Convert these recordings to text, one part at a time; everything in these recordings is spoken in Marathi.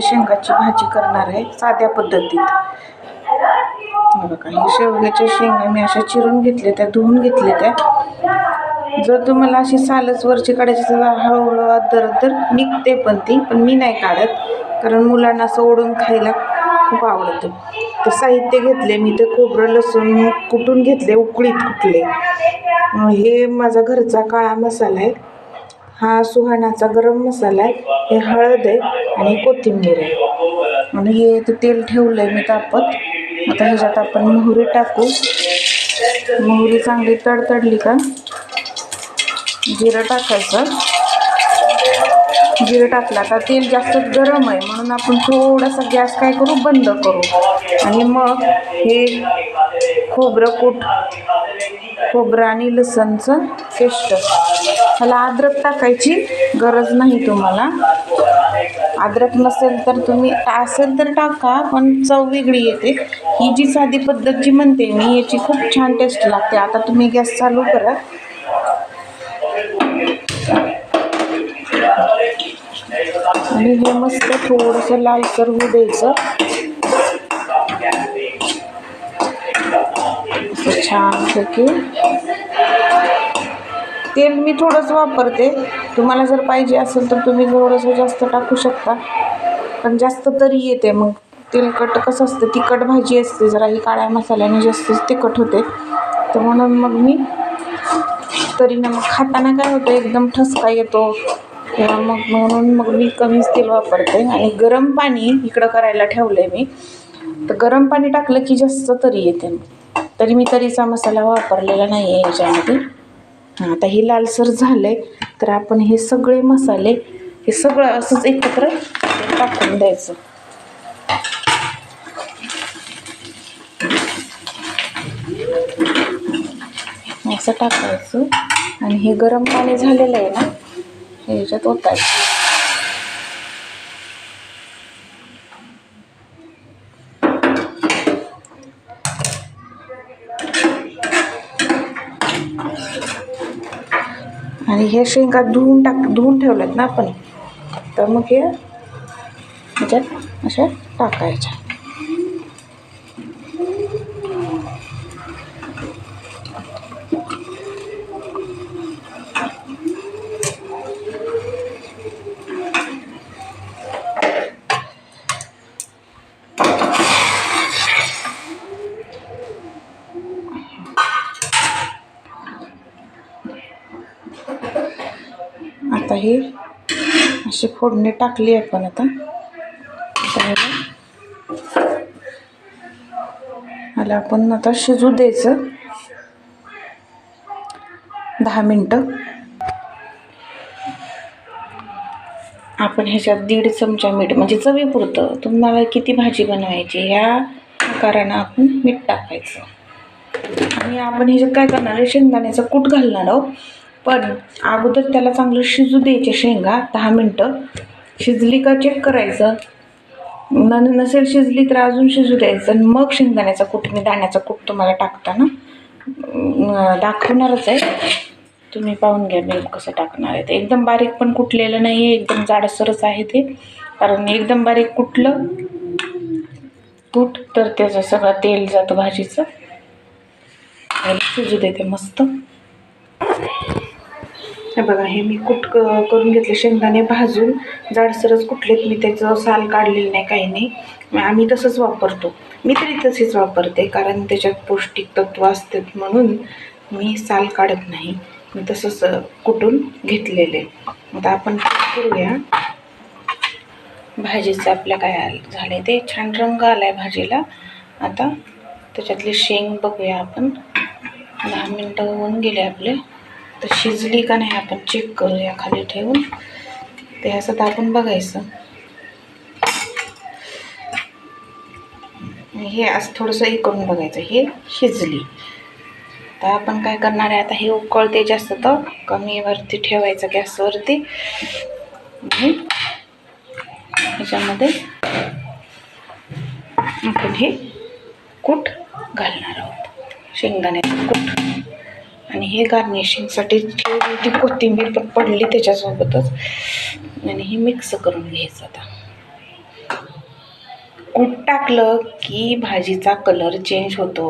शेवग्याच्या शेंगाची भाजी करणार आहे साध्या पद्धतीत. बघा हे शेवग्याच्या शेंगा मी अशा चिरून घेतले त्या धुवून घेतले त्या. जर तुम्हाला अशी सालच वरची काढायची तर हळूहळू दर तर निघते पण ती पण मी नाही काढत कारण मुलांना असं ओढून खायला खूप आवडतं. तर साहित्य घेतले मी ते खोबरं लसूण कुटून घेतले उकळीत कुटले. हे माझा घरचा काळा मसाला आहे. हा सुहानाचा गरम मसाला आहे. हे हळद आहे आणि कोथिंबीर आहे. आणि हे तेल ठेवलं आहे मी तापत. आता ह्याच्यात आपण मोहरी टाकू. मोहरी चांगली तडतडली का? जिरं टाकायचं. जिरं टाकला का तेल जास्त गरम आहे. म्हणून आपण थोडासा गॅस काय करू? बंद करू. आणि मग हे खोबरं कूट खोबरं आणि लसणचं पेस्ट. ह्याला अद्रक टाकायची गरज नाही तुम्हाला. अद्रक नसेल तर तुम्ही असेल तर टाका पण चव वेगळी येते. ही जी साधी पद्धत जी म्हणते मी याची खूप छान टेस्ट लागते. आता तुम्ही गॅस चालू करा. आणि हे मस्त थोडंसं लालसर होऊ द्यायचं असं छानपैकी तेल मी थोडंच वापरते. तुम्हाला जर पाहिजे असेल तर तुम्ही थोडंसं जास्त टाकू शकता. पण जास्त तरी येते मग. तेलकट कसं असतं तिखट भाजी असते जरा ही काळ्या मसाल्याने जास्तच तिखट होते. तर म्हणून मग मी तरी ना मग खाताना काय होतं एकदम ठसका येतो. किंवा मग म्हणून मग मी कमीच तेल वापरते. आणि गरम पाणी इकडं करायला ठेवलं आहे मी. तर गरम पाणी टाकलं की जास्त तरी येते. तरी मी तरीचा मसाला वापरलेला नाही आहे याच्यामध्ये आता हे लालसर झालं आहे तर आपण हे सगळे मसाले हे सगळं असंच एकत्र टाकून द्यायचं. असं टाकायचं. आणि हे गरम पाणी झालेलं आहे ना हे याच्यात ओतायचं. आणि हे शेंगा धुवून टाक धुवून ठेवल्यात ना आपण. तर मग हे त्याच्यात अशा टाकायच्या. आता ही अशी फोडणी टाकली आपण आता. आता ह्याला आपण आता शिजू द्यायचं. दहा मिनटं. आपण ह्याच्यात दीड चमचा मीठ म्हणजे चवीपुरतं. तुम्हाला किती भाजी बनवायची ह्या आकारानं आपण मीठ टाकायचं. आणि आपण ह्याच्यात काय करणार आहे शेंगदाण्याचा कूट घालणार आहोत. पण अगोदर त्याला चांगलं शिजू द्यायचे शेंगा दहा मिनटं. शिजली का चेक करायचं. न नसेल शिजली तर अजून शिजू द्यायचं. आणि मग शेंगदाण्याचा कूट मी दाण्याचा कूट तुम्हाला टाकताना दाखवणारच आहे. तुम्ही पाहून घ्या मी कसं टाकणार आहे ते. एकदम बारीक पण कुटलेलं नाही आहे एकदम जाडसरच आहे ते. कारण एकदम बारीक कुटलं कूट तर त्याचं सगळं तेल जातं भाजीचं. शिजू देते मस्त. हे बघा हे मी कुट करून घेतले शेंगदाणे भाजून. जाडसरच कुठलेत मी त्याचं साल काढलेलं नाही काही नाही. मग आम्ही तसंच वापरतो. मी तरी तशीच वापरते कारण त्याच्यात पौष्टिक तत्व असतात म्हणून मी साल काढत नाही. मी तसंच कुटून घेतलेले. आता आपण करूया. भाजीचं आपल्या काय आलं झालं ते? छान रंग आला आहे भाजीला. आता त्याच्यातले शेंग बघूया आपण. दहा मिनटं होऊन गेले आपले. तर शिजली का नाही आपण चेक करूया खाली ठेवून. ते असं दाबून बघायचं. हे असं थोडंसं हे करून बघायचं. हे शिजली. तर आपण काय करणार आहे? आता हे उकळते जास्त तर कमीवरती ठेवायचं गॅसवरती. ह्याच्यामध्ये आपण हे कूट घालणार आहोत. शेंगदाण्याचं कूट. आणि हे गार्निशिंगसाठी ठेवली ती कोथिंबीर पण पडली त्याच्यासोबतच आणि हे मिक्स करून घ्यायचं आता. कूट टाकलं की भाजीचा कलर चेंज होतो.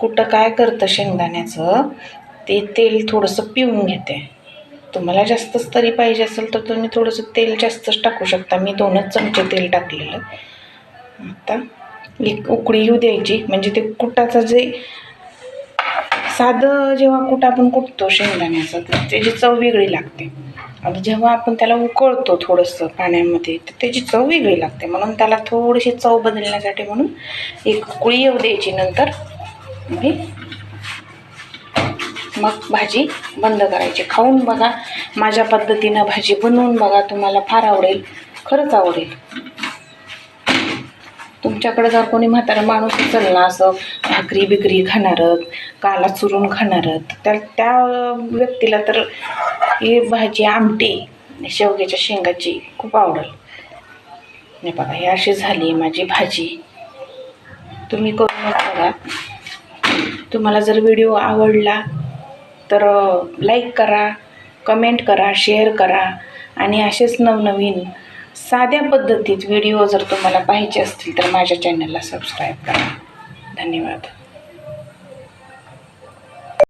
कुठं काय करतं शेंगदाण्याचं ते तेल थोडंसं पिऊन घेते. तुम्हाला जास्तच तरी पाहिजे असेल तर तुम्ही थोडंसं तेल जास्तच टाकू शकता. मी दोनच चमचे तेल टाकलेलं. आता एक उकळी येऊ द्यायची. म्हणजे ते कुटाचं जे साधं जेव्हा कुठं आपण कुटतो शेंगदाण्याचं तर त्याची चव वेगळी लागते. आणि जेव्हा आपण त्याला उकळतो थोडंसं पाण्यामध्ये तर त्याची चव वेगळी लागते. म्हणून त्याला थोडीशी चव बदलण्यासाठी म्हणून एक कुळी येऊ द्यायची नंतर मग भाजी बंद करायची. खाऊन बघा माझ्या पद्धतीनं भाजी बनवून बघा तुम्हाला फार आवडेल खरंच आवडेल. तुमच्याकडे जर कोणी म्हातारा माणूस असेल ना असं भाकरी बिकरी खाणारत काला चुरून खाणारत तर त्या त्या व्यक्तीला तर ही भाजी आमटी शेवग्याच्या शेंगाची खूप आवडेल. नाही बघा ही अशी झाली माझी भाजी. तुम्ही करून बघा. तुम्हाला जर व्हिडिओ आवडला तर लाईक करा कमेंट करा शेअर करा आणि असेच नवनवीन साध्या पद्धतीत व्हिडिओ जर तुम्हाला पाहिजे असतील तर माझ्या चॅनलला सबस्क्राईब करा. धन्यवाद.